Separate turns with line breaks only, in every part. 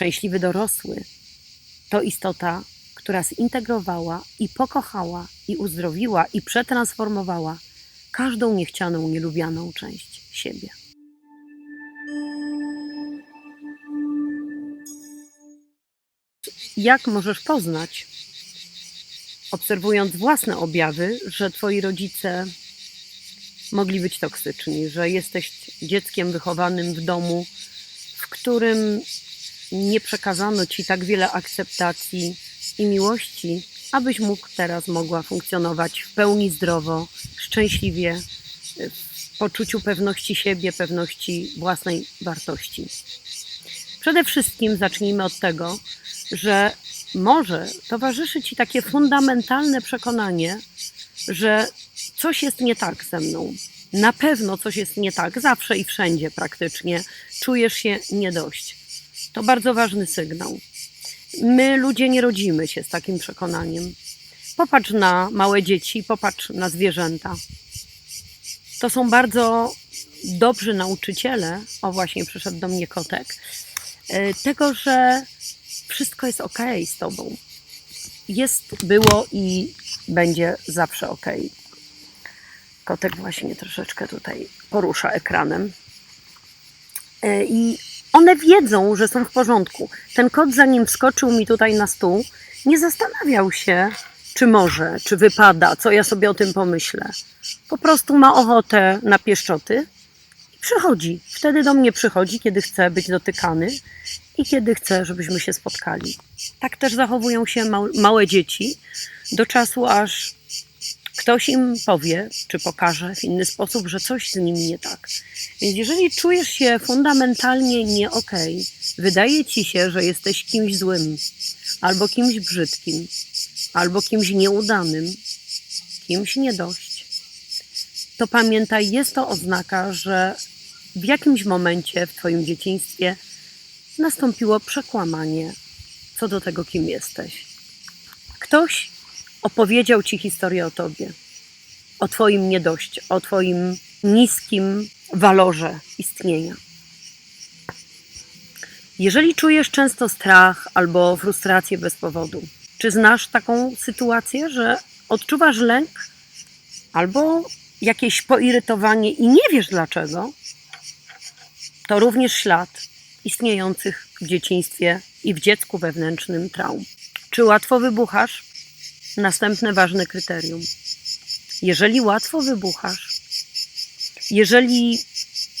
Szczęśliwy dorosły to istota, która zintegrowała i pokochała, i uzdrowiła, i przetransformowała każdą niechcianą, nielubianą część siebie. Jak możesz poznać, obserwując własne objawy, że twoi rodzice mogli być toksyczni, że jesteś dzieckiem wychowanym w domu, w którym nie przekazano ci tak wiele akceptacji i miłości, abyś mógł teraz mogła funkcjonować w pełni zdrowo, szczęśliwie, w poczuciu pewności siebie, pewności własnej wartości. Przede wszystkim zacznijmy od tego, że może towarzyszy ci takie fundamentalne przekonanie, że coś jest nie tak ze mną. Na pewno coś jest nie tak, zawsze i wszędzie praktycznie czujesz się nie dość. To bardzo ważny sygnał. My, ludzie, nie rodzimy się z takim przekonaniem. Popatrz na małe dzieci, popatrz na zwierzęta. To są bardzo dobrzy nauczyciele. O, właśnie przyszedł do mnie kotek. e, Tego, że wszystko jest ok z tobą. Jest, było i będzie zawsze ok. Kotek właśnie troszeczkę tutaj porusza ekranem. E, I one wiedzą, że są w porządku. Ten kot, zanim wskoczył mi tutaj na stół, nie zastanawiał się, czy może, czy wypada, co ja sobie o tym pomyślę. Po prostu ma ochotę na pieszczoty i przychodzi. Wtedy do mnie przychodzi, kiedy chce być dotykany i kiedy chce, żebyśmy się spotkali. Tak też zachowują się mał- małe dzieci do czasu, aż ktoś im powie, czy pokaże w inny sposób, że coś z nimi nie tak. Więc jeżeli czujesz się fundamentalnie nie okej, wydaje ci się, że jesteś kimś złym, albo kimś brzydkim, albo kimś nieudanym, kimś nie dość, to pamiętaj, jest to oznaka, że w jakimś momencie w Twoim dzieciństwie nastąpiło przekłamanie co do tego, kim jesteś. Ktoś opowiedział Ci historię o Tobie, o Twoim niedość, o Twoim niskim walorze istnienia. Jeżeli czujesz często strach albo frustrację bez powodu, czy znasz taką sytuację, że odczuwasz lęk albo jakieś poirytowanie i nie wiesz dlaczego, to również ślad istniejących w dzieciństwie i w dziecku wewnętrznym traum. Czy łatwo wybuchasz? Następne ważne kryterium. Jeżeli łatwo wybuchasz, jeżeli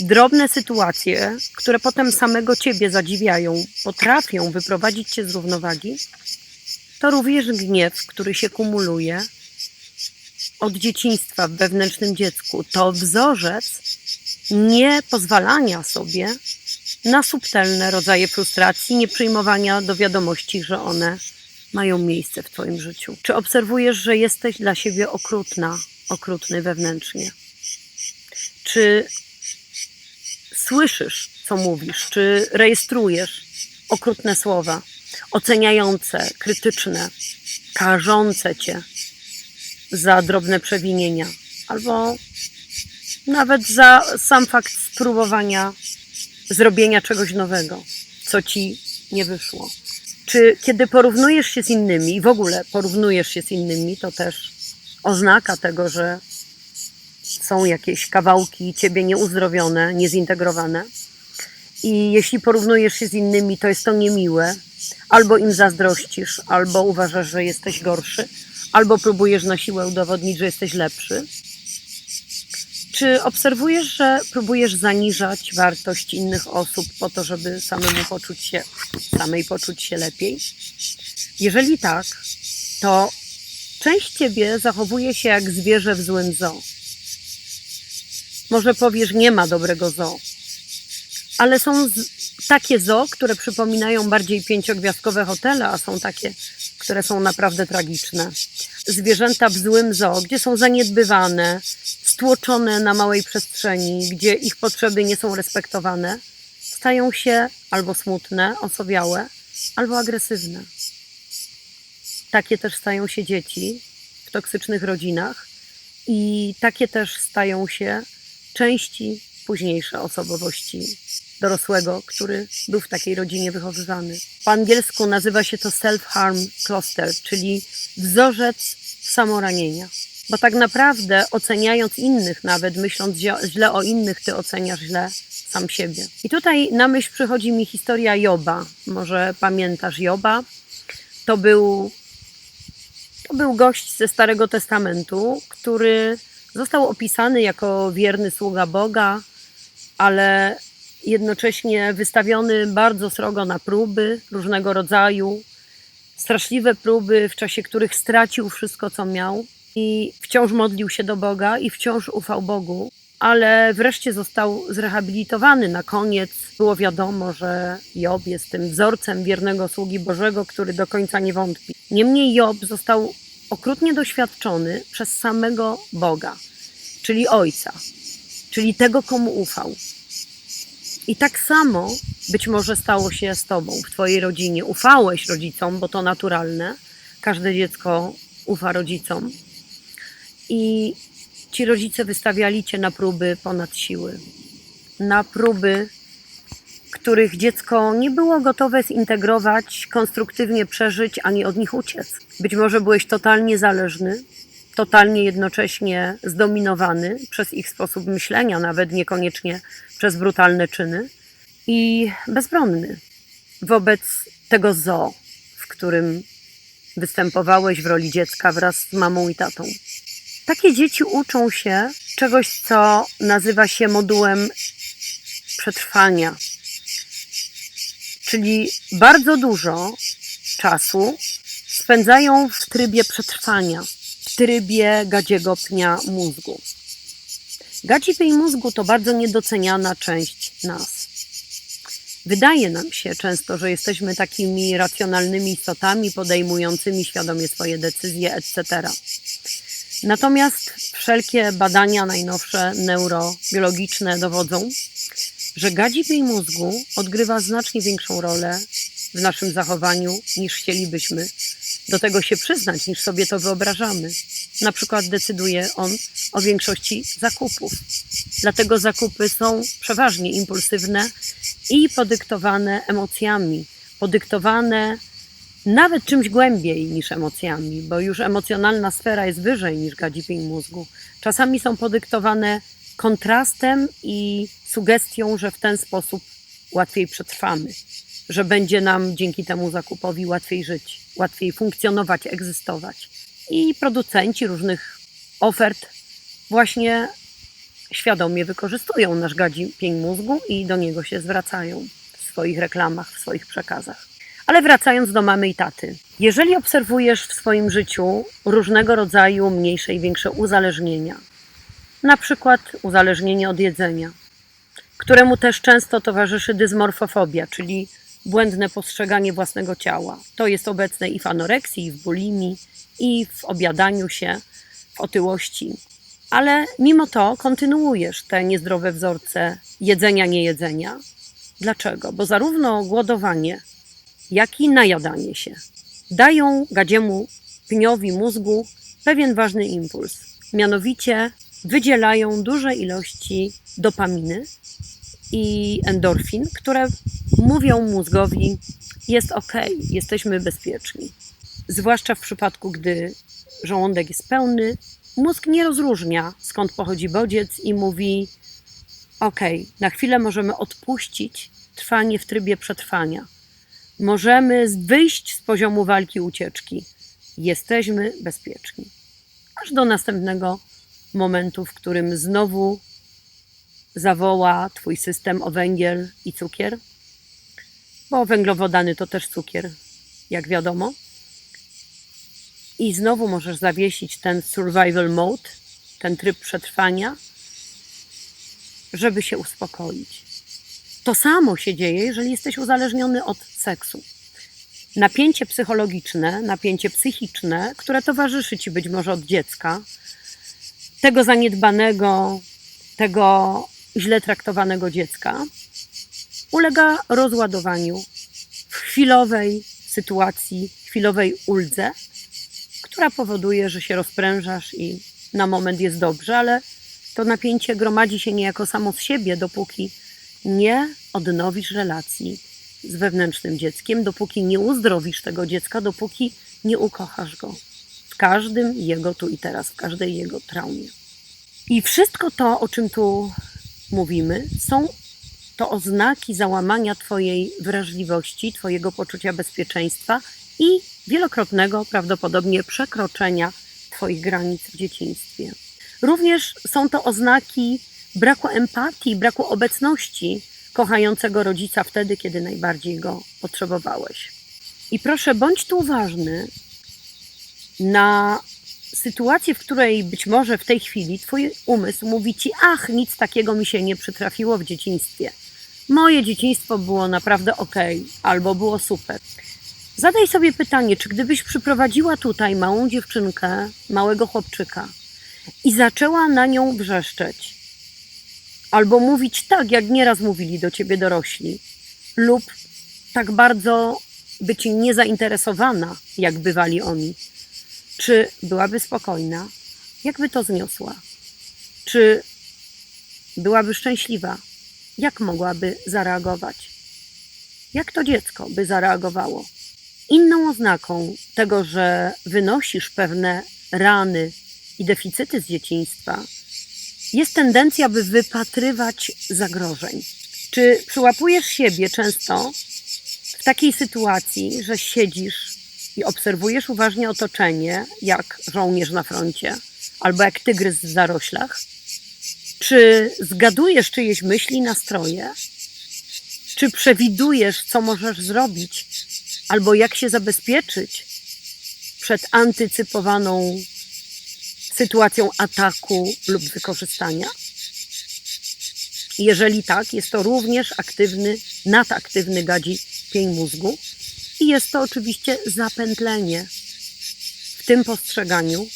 drobne sytuacje, które potem samego ciebie zadziwiają, potrafią wyprowadzić cię z równowagi, to również gniew, który się kumuluje od dzieciństwa w wewnętrznym dziecku, to wzorzec nie pozwalania sobie na subtelne rodzaje frustracji, nie przyjmowania do wiadomości, że one mają miejsce w Twoim życiu. Czy obserwujesz, że jesteś dla siebie okrutna, okrutny wewnętrznie? Czy słyszysz, co mówisz? Czy rejestrujesz okrutne słowa, oceniające, krytyczne, karzące cię za drobne przewinienia, albo nawet za sam fakt spróbowania zrobienia czegoś nowego, co ci nie wyszło? Czy kiedy porównujesz się z innymi, w ogóle porównujesz się z innymi, to też oznaka tego, że są jakieś kawałki ciebie nieuzdrowione, niezintegrowane. I jeśli porównujesz się z innymi, to jest to niemiłe. Albo im zazdrościsz, albo uważasz, że jesteś gorszy, albo próbujesz na siłę udowodnić, że jesteś lepszy. Czy obserwujesz, że próbujesz zaniżać wartość innych osób po to, żeby samemu poczuć się, samej poczuć się lepiej? Jeżeli tak, to część ciebie zachowuje się jak zwierzę w złym zoo. Może powiesz, nie ma dobrego zoo, ale są takie zoo, które przypominają bardziej pięciogwiazdkowe hotele, a są takie, które są naprawdę tragiczne. Zwierzęta w złym zoo, gdzie są zaniedbywane, stłoczone na małej przestrzeni, gdzie ich potrzeby nie są respektowane, stają się albo smutne, osobiałe, albo agresywne. Takie też stają się dzieci w toksycznych rodzinach i takie też stają się części późniejsze osobowości dorosłego, który był w takiej rodzinie wychowywany. Po angielsku nazywa się to self-harm cluster, czyli wzorzec samoranienia. Bo tak naprawdę oceniając innych, nawet myśląc źle o innych, ty oceniasz źle sam siebie. I tutaj na myśl przychodzi mi historia Joba. Może pamiętasz Joba? To był, to był gość ze Starego Testamentu, który został opisany jako wierny sługa Boga, ale jednocześnie wystawiony bardzo srogo na próby różnego rodzaju, straszliwe próby, w czasie których stracił wszystko, co miał i wciąż modlił się do Boga i wciąż ufał Bogu, ale wreszcie został zrehabilitowany. Na koniec było wiadomo, że Job jest tym wzorcem wiernego sługi Bożego, który do końca nie wątpi. Niemniej Job został okrutnie doświadczony przez samego Boga, czyli Ojca, czyli tego, komu ufał. I tak samo być może stało się z tobą w twojej rodzinie. Ufałeś rodzicom, bo to naturalne. Każde dziecko ufa rodzicom. I ci rodzice wystawiali cię na próby ponad siły. Na próby, których dziecko nie było gotowe zintegrować, konstruktywnie przeżyć, ani od nich uciec. Być może byłeś totalnie zależny, totalnie jednocześnie zdominowany przez ich sposób myślenia, nawet niekoniecznie przez brutalne czyny, i bezbronny wobec tego zoo, w którym występowałeś w roli dziecka wraz z mamą i tatą. Takie dzieci uczą się czegoś, co nazywa się modułem przetrwania. Czyli bardzo dużo czasu spędzają w trybie przetrwania, w trybie gadziego pnia mózgu. Gadzi pień mózgu to bardzo niedoceniana część nas. Wydaje nam się często, że jesteśmy takimi racjonalnymi istotami, podejmującymi świadomie swoje decyzje, etc. Natomiast wszelkie badania najnowsze neurobiologiczne dowodzą, że gadzi pień mózgu odgrywa znacznie większą rolę w naszym zachowaniu niż chcielibyśmy do tego się przyznać, niż sobie to wyobrażamy. Na przykład decyduje on o większości zakupów. Dlatego zakupy są przeważnie impulsywne i podyktowane emocjami, podyktowane nawet czymś głębiej niż emocjami, bo już emocjonalna sfera jest wyżej niż gadzipień mózgu. Czasami są podyktowane kontrastem i sugestią, że w ten sposób łatwiej przetrwamy, że będzie nam dzięki temu zakupowi łatwiej żyć, łatwiej funkcjonować, egzystować. I producenci różnych ofert właśnie świadomie wykorzystują nasz gadzipień mózgu i do niego się zwracają w swoich reklamach, w swoich przekazach. Ale wracając do mamy i taty. Jeżeli obserwujesz w swoim życiu różnego rodzaju mniejsze i większe uzależnienia, na przykład uzależnienie od jedzenia, któremu też często towarzyszy dysmorfofobia, czyli błędne postrzeganie własnego ciała. To jest obecne i w anoreksji, i w bulimii, i w obiadaniu się, w otyłości. Ale mimo to kontynuujesz te niezdrowe wzorce jedzenia, niejedzenia. Dlaczego? Bo zarówno głodowanie, jak i najadanie się dają gadziemu pniowi mózgu pewien ważny impuls. Mianowicie wydzielają duże ilości dopaminy i endorfin, które mówią mózgowi: jest ok, jesteśmy bezpieczni. Zwłaszcza w przypadku, gdy żołądek jest pełny, mózg nie rozróżnia skąd pochodzi bodziec i mówi: Ok, na chwilę możemy odpuścić trwanie w trybie przetrwania. Możemy wyjść z poziomu walki ucieczki. Jesteśmy bezpieczni. Aż do następnego momentu, w którym znowu zawoła Twój system o węgiel i cukier, bo węglowodany to też cukier, jak wiadomo. I znowu możesz zawiesić ten survival mode, ten tryb przetrwania, żeby się uspokoić. To samo się dzieje, jeżeli jesteś uzależniony od seksu. Napięcie psychologiczne, napięcie psychiczne, które towarzyszy ci być może od dziecka, tego zaniedbanego, tego źle traktowanego dziecka, ulega rozładowaniu w chwilowej sytuacji, chwilowej uldze, która powoduje, że się rozprężasz i na moment jest dobrze, ale to napięcie gromadzi się niejako samo z siebie, dopóki nie odnowisz relacji z wewnętrznym dzieckiem, dopóki nie uzdrowisz tego dziecka, dopóki nie ukochasz go w każdym jego tu i teraz, w każdej jego traumie. I wszystko to, o czym tu mówimy, są to oznaki załamania Twojej wrażliwości, Twojego poczucia bezpieczeństwa i wielokrotnego prawdopodobnie przekroczenia Twoich granic w dzieciństwie. Również są to oznaki braku empatii, braku obecności kochającego rodzica wtedy, kiedy najbardziej go potrzebowałeś. I proszę, bądź tu uważny na sytuację, w której być może w tej chwili Twój umysł mówi Ci: Ach, nic takiego mi się nie przytrafiło w dzieciństwie. Moje dzieciństwo było naprawdę ok, albo było super. Zadaj sobie pytanie, czy gdybyś przyprowadziła tutaj małą dziewczynkę, małego chłopczyka i zaczęła na nią wrzeszczeć, albo mówić tak, jak nieraz mówili do ciebie dorośli, lub tak bardzo być niezainteresowana, jak bywali oni, czy byłaby spokojna? Jak by to zniosła? Czy byłaby szczęśliwa? Jak mogłaby zareagować? Jak to dziecko by zareagowało? Inną oznaką tego, że wynosisz pewne rany i deficyty z dzieciństwa, jest tendencja, by wypatrywać zagrożeń. Czy przyłapujesz siebie często w takiej sytuacji, że siedzisz i obserwujesz uważnie otoczenie, jak żołnierz na froncie, albo jak tygrys w zaroślach? Czy zgadujesz czyjeś myśli, nastroje? Czy przewidujesz, co możesz zrobić, albo jak się zabezpieczyć przed antycypowaną sytuacją ataku lub wykorzystania? Jeżeli tak, jest to również aktywny, nadaktywny gadzi pień mózgu i jest to oczywiście zapętlenie w tym postrzeganiu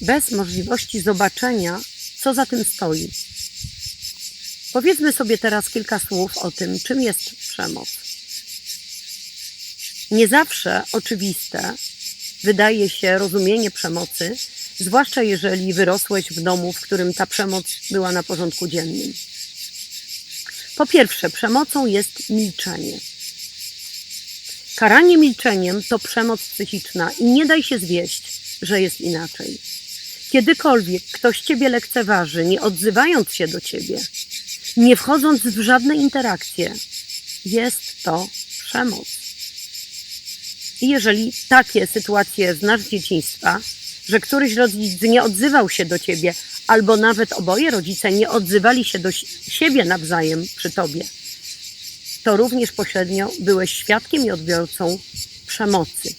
bez możliwości zobaczenia, co za tym stoi. Powiedzmy sobie teraz kilka słów o tym, czym jest przemoc. Nie zawsze oczywiste wydaje się rozumienie przemocy, zwłaszcza jeżeli wyrosłeś w domu, w którym ta przemoc była na porządku dziennym. Po pierwsze, przemocą jest milczenie. Karanie milczeniem to przemoc psychiczna i nie daj się zwieść, że jest inaczej. Kiedykolwiek ktoś ciebie lekceważy, nie odzywając się do ciebie, nie wchodząc w żadne interakcje, jest to przemoc. I jeżeli takie sytuacje znasz z dzieciństwa, że któryś rodzic nie odzywał się do ciebie, albo nawet oboje rodzice nie odzywali się do siebie nawzajem przy tobie, to również pośrednio byłeś świadkiem i odbiorcą przemocy.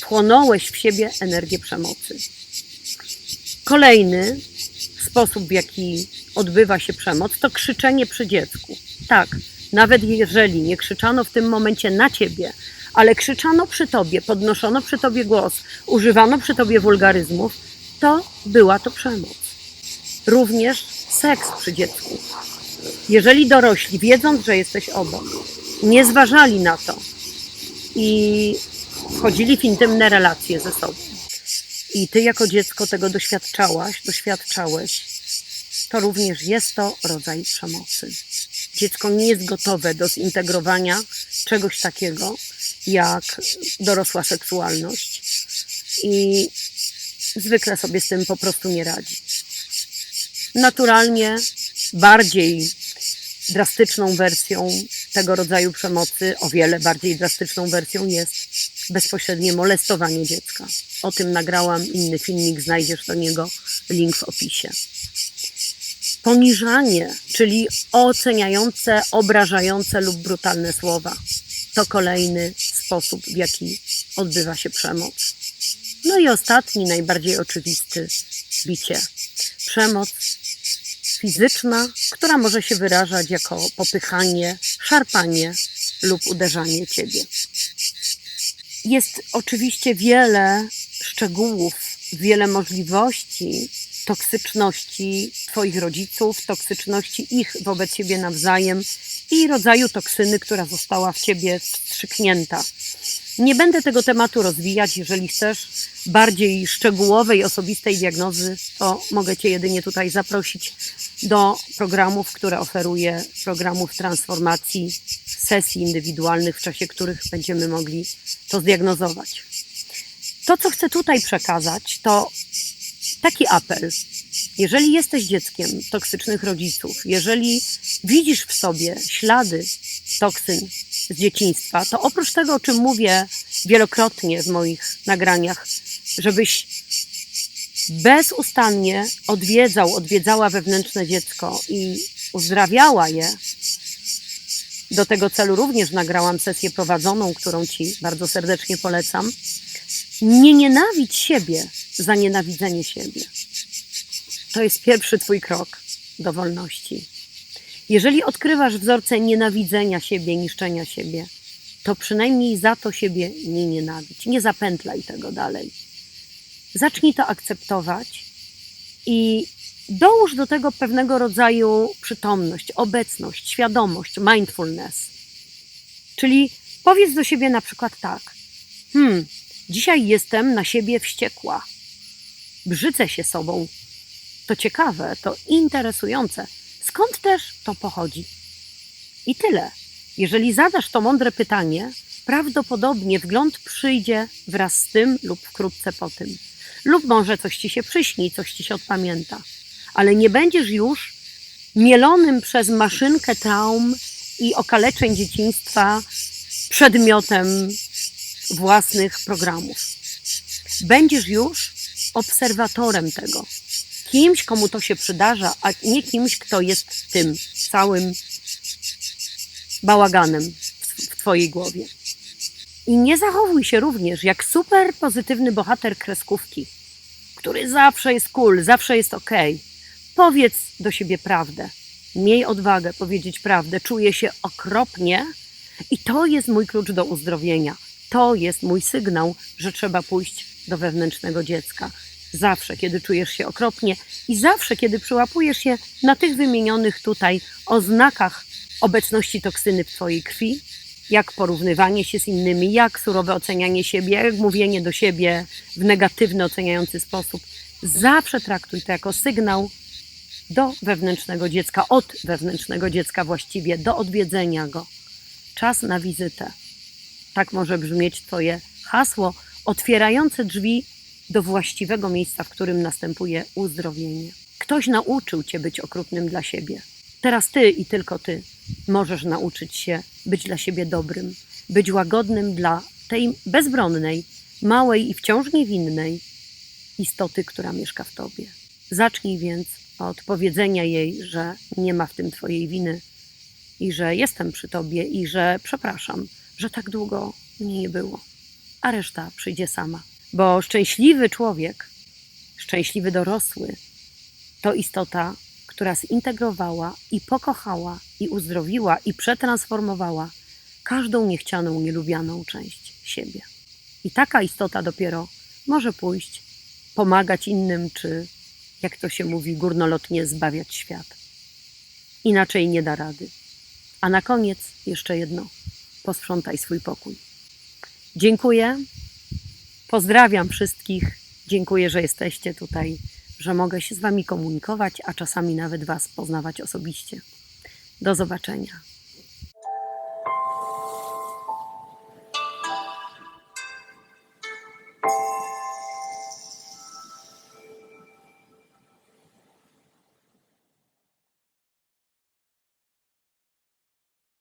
Wchłonąłeś w siebie energię przemocy. Kolejny sposób, w jaki odbywa się przemoc, to krzyczenie przy dziecku. Tak, nawet jeżeli nie krzyczano w tym momencie na ciebie, ale krzyczano przy tobie, podnoszono przy tobie głos, używano przy tobie wulgaryzmów, to była to przemoc. Również seks przy dziecku. Jeżeli dorośli, wiedząc, że jesteś obok, nie zważali na to i wchodzili w intymne relacje ze sobą, i ty jako dziecko tego doświadczałaś, doświadczałeś, to również jest to rodzaj przemocy. Dziecko nie jest gotowe do zintegrowania czegoś takiego jak dorosła seksualność i zwykle sobie z tym po prostu nie radzi. Naturalnie bardziej drastyczną wersją tego rodzaju przemocy, o wiele bardziej drastyczną wersją jest bezpośrednie molestowanie dziecka. O tym nagrałam inny filmik, znajdziesz do niego link w opisie. Poniżanie, czyli oceniające, obrażające lub brutalne słowa, to kolejny sposób, w jaki odbywa się przemoc. No i ostatni, najbardziej oczywisty bicie. Przemoc fizyczna, która może się wyrażać jako popychanie, szarpanie lub uderzanie ciebie. Jest oczywiście wiele szczegółów, wiele możliwości toksyczności Twoich rodziców, toksyczności ich wobec siebie nawzajem i rodzaju toksyny, która została w Ciebie wstrzyknięta. Nie będę tego tematu rozwijać. Jeżeli chcesz bardziej szczegółowej, osobistej diagnozy, to mogę Cię jedynie tutaj zaprosić do programów, które oferuję, programów transformacji, sesji indywidualnych, w czasie których będziemy mogli to zdiagnozować. To, co chcę tutaj przekazać, to taki apel. Jeżeli jesteś dzieckiem toksycznych rodziców, jeżeli widzisz w sobie ślady toksyn z dzieciństwa, to oprócz tego, o czym mówię wielokrotnie w moich nagraniach, żebyś bezustannie odwiedzał, odwiedzała wewnętrzne dziecko i uzdrawiała je. Do tego celu również nagrałam sesję prowadzoną, którą Ci bardzo serdecznie polecam. Nie nienawidź siebie za nienawidzenie siebie. To jest pierwszy Twój krok do wolności. Jeżeli odkrywasz wzorce nienawidzenia siebie, niszczenia siebie, to przynajmniej za to siebie nie nienawidź. Nie zapętlaj tego dalej. Zacznij to akceptować i dołóż do tego pewnego rodzaju przytomność, obecność, świadomość, mindfulness. Czyli powiedz do siebie na przykład tak: Hmm, dzisiaj jestem na siebie wściekła. Brzydzę się sobą. To ciekawe, to interesujące. Skąd też to pochodzi? I tyle. Jeżeli zadasz to mądre pytanie, prawdopodobnie wgląd przyjdzie wraz z tym lub wkrótce po tym. Lub może coś ci się przyśni, coś ci się odpamięta. Ale nie będziesz już mielonym przez maszynkę traum i okaleczeń dzieciństwa przedmiotem własnych programów. Będziesz już obserwatorem tego. Kimś, komu to się przydarza, a nie kimś, kto jest tym całym bałaganem w Twojej głowie. I nie zachowuj się również jak super pozytywny bohater kreskówki, który zawsze jest cool, zawsze jest ok. Powiedz do siebie prawdę. Miej odwagę powiedzieć prawdę. Czuję się okropnie i to jest mój klucz do uzdrowienia. To jest mój sygnał, że trzeba pójść do wewnętrznego dziecka. Zawsze, kiedy czujesz się okropnie i zawsze, kiedy przyłapujesz się na tych wymienionych tutaj oznakach obecności toksyny w Twojej krwi, jak porównywanie się z innymi, jak surowe ocenianie siebie, jak mówienie do siebie w negatywny, oceniający sposób. Zawsze traktuj to jako sygnał do wewnętrznego dziecka, od wewnętrznego dziecka właściwie, do odwiedzenia go. Czas na wizytę. Tak może brzmieć Twoje hasło otwierające drzwi do właściwego miejsca, w którym następuje uzdrowienie. Ktoś nauczył Cię być okrutnym dla siebie. Teraz Ty i tylko Ty możesz nauczyć się być dla siebie dobrym, być łagodnym dla tej bezbronnej, małej i wciąż niewinnej istoty, która mieszka w Tobie. Zacznij więc od powiedzenia jej, że nie ma w tym Twojej winy i że jestem przy Tobie i że przepraszam, że tak długo mnie nie było, a reszta przyjdzie sama. Bo szczęśliwy człowiek, szczęśliwy dorosły, to istota, która zintegrowała i pokochała, i uzdrowiła, i przetransformowała każdą niechcianą, nielubianą część siebie. I taka istota dopiero może pójść, pomagać innym, czy jak to się mówi, górnolotnie zbawiać świat. Inaczej nie da rady. A na koniec jeszcze jedno: posprzątaj swój pokój. Dziękuję. Pozdrawiam wszystkich. Dziękuję, że jesteście tutaj, że mogę się z Wami komunikować, a czasami nawet Was poznawać osobiście. Do zobaczenia.